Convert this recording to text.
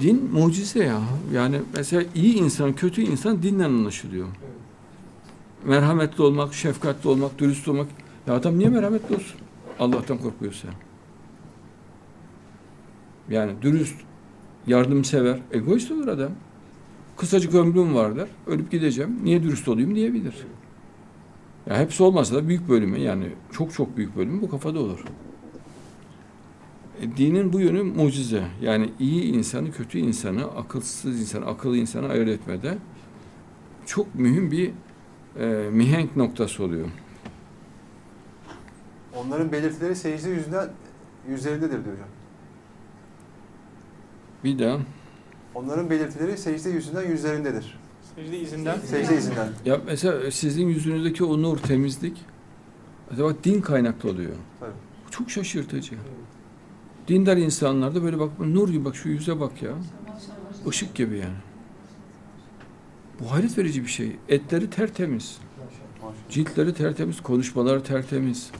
din mucize ya. Yani mesela iyi insan, kötü insan dinle anlaşılıyor. Merhametli olmak, şefkatli olmak, dürüst olmak. Ya adam niye merhametli olsun? Allah'tan korkuyorsa. Yani dürüst, yardımsever, egoist olur adam. Kısacık ömrüm var der, ölüp gideceğim. Niye dürüst olayım diyebilir. Ya hepsi olmasa da büyük bölümü yani çok çok büyük bölümü bu kafada olur. Dinin bu yönü mucize. Yani iyi insanı, kötü insanı, akılsız insanı, akıllı insanı ayırt etmede çok mühim bir e, mihenk noktası oluyor. Onların belirtileri secde yüzünden yüzlerindedir diyor hocam. Bir daha. Onların belirtileri secde yüzünden yüzlerindedir. Secde izinden. Secde izinden. Ya mesela sizin yüzünüzdeki o nur, temizlik acaba din kaynaklı oluyor. Tabii. Bu çok şaşırtıcı. Dindar insanlarda böyle bak nur gibi bak şu yüze bak ya. Işık gibi yani. Bu hayret verici bir şey. Etleri tertemiz. Ciltleri tertemiz, konuşmaları tertemiz.